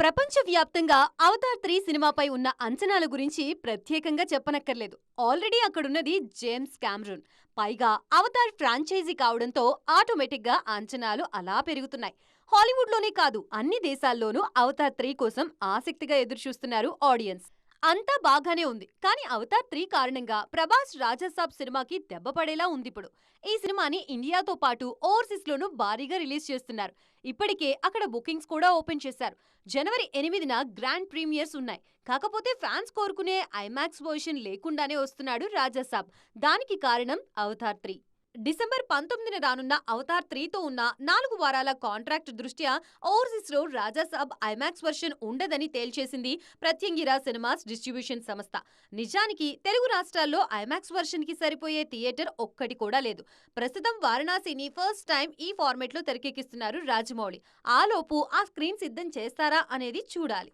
ప్రపంచవ్యాప్తంగా Avatar three సినిమాపై ఉన్న అంచనాల గురించి ప్రత్యేకంగా చెప్పనక్కర్లేదు. ఆల్రెడీ అక్కడున్నది జేమ్స్ క్యామ్రూన్ పైగా అవతార్ ఫ్రాంచైజీ కావడంతో ఆటోమేటిక్గా అంచనాలు అలా పెరుగుతున్నాయి. హాలీవుడ్లోనే కాదు అన్ని దేశాల్లోనూ అవతార్ త్రీ కోసం ఆసక్తిగా ఎదురుచూస్తున్నారు ఆడియన్స్. అంతా బాగానే ఉంది. కానీ అవతార్ త్రీ కారణంగా ప్రభాస్ రాజాసాబ్ సినిమాకి దెబ్బ పడేలా ఉందిప్పుడు ఈ సినిమాని ఇండియాతో పాటు ఓవర్సీస్ లోనూ భారీగా రిలీజ్ చేస్తున్నారు. ఇప్పటికే అక్కడ బుకింగ్స్ కూడా ఓపెన్ చేశారు. జనవరి ఎనిమిదిన గ్రాండ్ ప్రీమియర్స్ ఉన్నాయి. కాకపోతే ఫ్యాన్స్ కోరుకునే ఐమాక్స్ పొజిషన్ లేకుండానే వస్తున్నాడు రాజాసాబ్. దానికి కారణం అవతార్ త్రీ. డిసెంబర్ పంతొమ్మిదిన రానున్న అవతార్ త్రీతో ఉన్న నాలుగు వారాల కాంట్రాక్ట్ దృష్ట్యా ఓవర్సీస్లో రాజాసాబ్ ఐమాక్స్ వర్షన్ ఉండదని తేల్చేసింది ప్రత్యంగిరా సినిమాస్ డిస్ట్రిబ్యూషన్ సంస్థ. నిజానికి తెలుగు రాష్ట్రాల్లో ఐమాక్స్ వర్షన్కి సరిపోయే థియేటర్ ఒక్కటి కూడా లేదు. ప్రస్తుతం వారణాసిని ఫస్ట్ టైం ఈ ఫార్మేట్లో తెరకెక్కిస్తున్నారు రాజమౌళి. ఆలోపు ఆ స్క్రీన్ సిద్ధం చేస్తారా అనేది చూడాలి.